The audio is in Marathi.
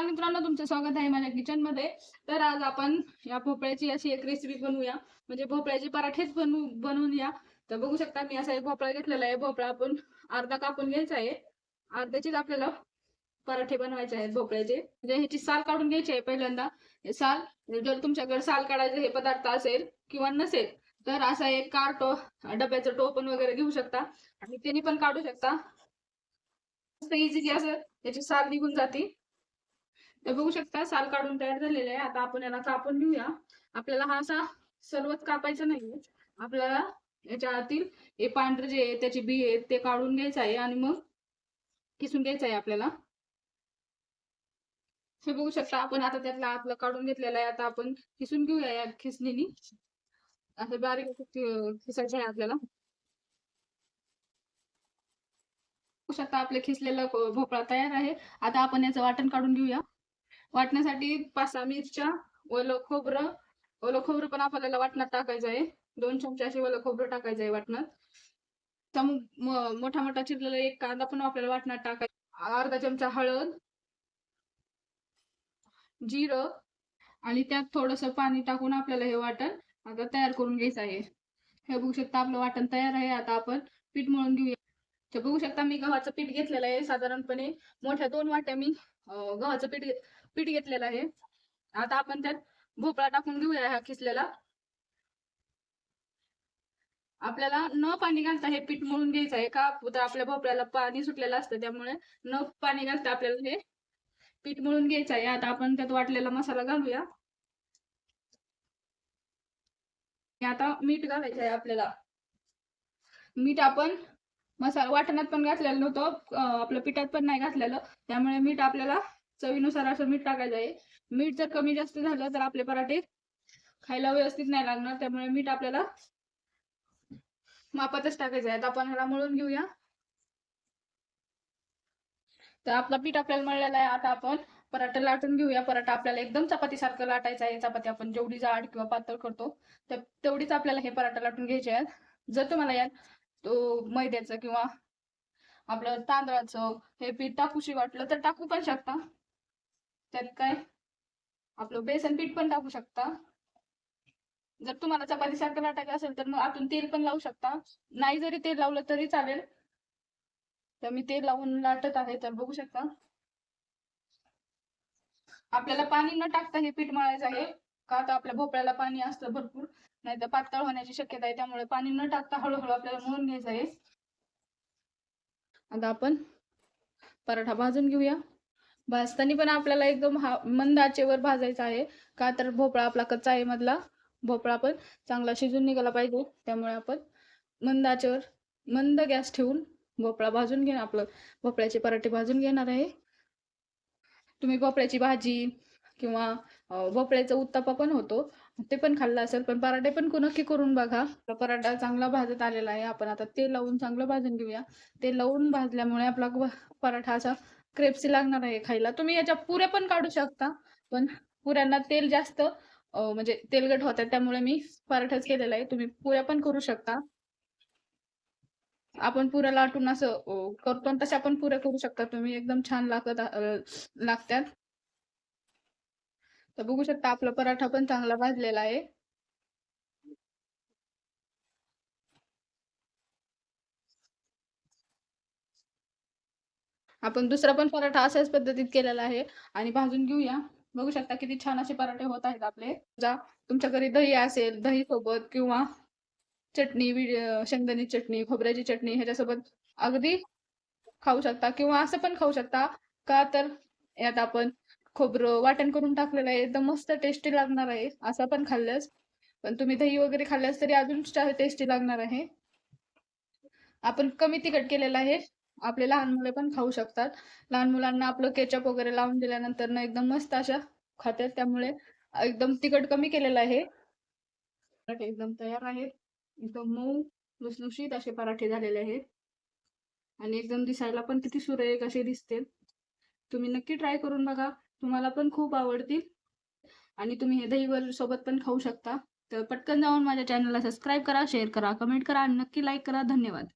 नमस्कार मित्रांनो तुमचं स्वागत आहे माझ्या किचनमध्ये. तर आज आपण या भोपळ्याची अशी एक रेसिपी बनवूया. म्हणजे भोपळ्याचे पराठेच बनवू बनवूया. तर बघू शकता मी असा एक भोपळा घेतलेला आहे. भोपळा आपण अर्धा कापून घ्यायचा आहे. अर्ध्याचेच आपल्याला पराठे बनवायचे आहेत भोपळ्याचे. म्हणजे ह्याची साल काढून घ्यायची आहे पहिल्यांदा. साल जर तुमच्याकडे साल काढायचे हे पदार्थ असेल किंवा नसेल तर असा एक कार्टो डब्याचं टोपण वगैरे घेऊ शकता. आणि त्यांनी पण काढू शकता. इझिली असं त्याची साल निघून जाते. तर बघू शकता साल काढून तयार झालेलं आहे. आता आपण याला कापून घेऊया. आपल्याला हा असा सर्वच कापायचा नाहीये. आपल्याला याच्या आतील हे पांढरे जे आहे त्याची बी आहे ते काढून घ्यायचं आहे आणि मग किसून घ्यायचं आहे आपल्याला. हे बघू शकता आपण आता त्यातला आतलं काढून घेतलेलं आहे. आता आपण किसून घेऊया या खिसणीनी. असं बारीक खिसायचं आहे आपल्याला. शकता आपले खिसलेला भोपळा तयार आहे. आता आपण याचं वाटण काढून घेऊया. वाटण्यासाठी पाच सहा मिरच्या ओलं खोबरं ओलं खोबरं पण आपल्याला वाटणात टाकायचं आहे. दोन चमचे असे ओलं खोबरं टाकायचं आहे वाटणात. तर मग मोठा मोठा चिरलेला एक कांदा पण आपल्याला वाटणात टाकायचा अर्धा चमचा हळद जिरं आणि त्यात थोडस पाणी टाकून आपल्याला हे वाटण आता तयार करून घ्यायचं आहे. हे बघू शकता आपलं वाटण तयार आहे. आता आपण पीठ मळून घेऊया. तर बघू शकता मी गव्हाचं पीठ घेतलेलं आहे. साधारणपणे मोठ्या दोन वाट्या मी गव्हाचं पीठ पीठ घेतलेलं आहे. आता आपण त्यात भोपळा टाकून घेऊया हा खिसलेला आपल्याला न पाणी घालता हे पीठ मळून घ्यायचं आहे का? तर आपल्या भोपळ्याला पाणी सुटलेलं असतं त्यामुळे न पाणी घालता आपल्याला हे पीठ मळून घ्यायचं आहे. आता आपण त्यात वाटलेला मसाला घालूया. हे आता मीठ घालायचं आहे आपल्याला. मीठ आपण मसाला वाटणात पण घातलेलं नव्हतं आपलं आपल्या पिठात पण नाही घातलेलं. त्यामुळे मीठ आपल्याला चवीनुसार असं मीठ टाकायचं आहे. मीठ जर कमी जास्त झालं तर आपले पराठे खायला व्यवस्थित नाही लागणार. त्यामुळे मीठ आपल्याला मापातच टाकायचं आहे. आपण ह्याला मळून घेऊया. तर आपला पीठ आपल्याला मळलेला आहे. आता आपण पराठा लाटून घेऊया. पराठा आपल्याला एकदम चपाती सारखं लाटायचं आहे. चपाती आपण जेवढी जाड किंवा पातळ करतो तर तेवढीच आपल्याला हे पराठा लाटून घ्यायचे आहेत. जर तुम्हाला यात तो मैद्याचं किंवा आपलं तांदळाचं हे पीठ टाकूशी वाटलं तर टाकू पण शकता. त्यात काय? आपलं बेसन पीठ पण टाकू शकता. जर तुम्हाला चपाती सारखं लाटायचं असेल तर मग आतून तेल पण लावू शकता. नाही जरी तेल लावलं तरी चालेल. तर मी तेल लावून लाटत आहे तर बघू शकता. आपल्याला पाणी न टाकता हे पीठ मळायचं आहे. का तर आपल्या भोपळ्याला पाणी असतं भरपूर. नाही तर पातळ होण्याची शक्यता आहे त्यामुळे पाणी न टाकता हळूहळू आपल्याला मळून घ्यायचं आहे. आता आपण पराठा भाजून घेऊया. भाजताना पण आपल्याला एकदम हा मंद आचेवर भाजायचा आहे. का तर भोपळा आपला कच्चा आहे मधला. भोपळा पण चांगला शिजून निघाला पाहिजे. त्यामुळे आपण मंद आचेवर मंद गॅस ठेवून भोपळा भाजून घेणार. आपलं भोपळ्याचे पराठे भाजून घेणार आहे. तुम्ही भोपळ्याची भाजी किंवा भोपळ्याचा उत्तापा पण होतो. ते पण खाल्लं असेल पण पराठे पण नक्की करून बघा. पराठा चांगला भाजत आलेला आहे. आपण आता तेल लावून चांगलं भाजून घेऊया. तेल लावून भाजल्यामुळे आपला पराठा असा क्रेप्सी लागणार आहे खायला. तुम्ही याच्या पुऱ्या पण काढू शकता पण पुऱ्यांना तेल जास्त म्हणजे तेलकट होतात त्यामुळे मी पराठाच केलेला आहे. तुम्ही पुऱ्या पण करू शकता. आपण पुऱ्या लाटून असं करतो तशा पण पुऱ्या करू शकता तुम्ही. एकदम छान लागत लागतात. तर बघू शकता आपला पराठा पण चांगला भाजलेला आहे. आपण दुसरा पण पराठा अशाच पद्धतीत केलेला आहे. आणि भाजून घेऊया. बघू शकता किती छान असे पराठे होत आहेत आपले. जा तुमच्या घरी दही असेल दही सोबत किंवा चटणी शेंगदाणी चटणी खोबऱ्याची चटणी ह्याच्यासोबत अगदी खाऊ शकता किंवा असं पण खाऊ शकता का तर यात आपण खोबरं वाटण करून टाकलेलं आहे. एकदम मस्त टेस्टी लागणार आहे. असं पण खाल्ल्यास पण तुम्ही दही वगैरे खाल्ल्यास तरी अजून टेस्टी लागणार आहे. आपण कमी तिखट केलेलं आहे. आपले लहान मुले पण खाऊ शकतात. लहान मुलांना आपलं केचप वगैरे लावून दिल्यानंतर ना एकदम मस्त अशा खातात. त्यामुळे एकदम तिखट कमी केलेलं आहे. पराठे एकदम तयार आहेत. एकदम मऊ लुसलुशीत असे पराठे झालेले आहेत. आणि एकदम दिसायला पण किती सुरेख असे दिसते. तुम्ही नक्की ट्राय करून बघा. तुम्हाला पण खूप आवडतील. आणि तुम्ही हे दहीवर सोबत पण खाऊ शकता. तर पटकन जाऊन माझ्या चॅनलला सबस्क्राईब करा शेअर करा कमेंट करा आणि नक्की लाईक करा. धन्यवाद.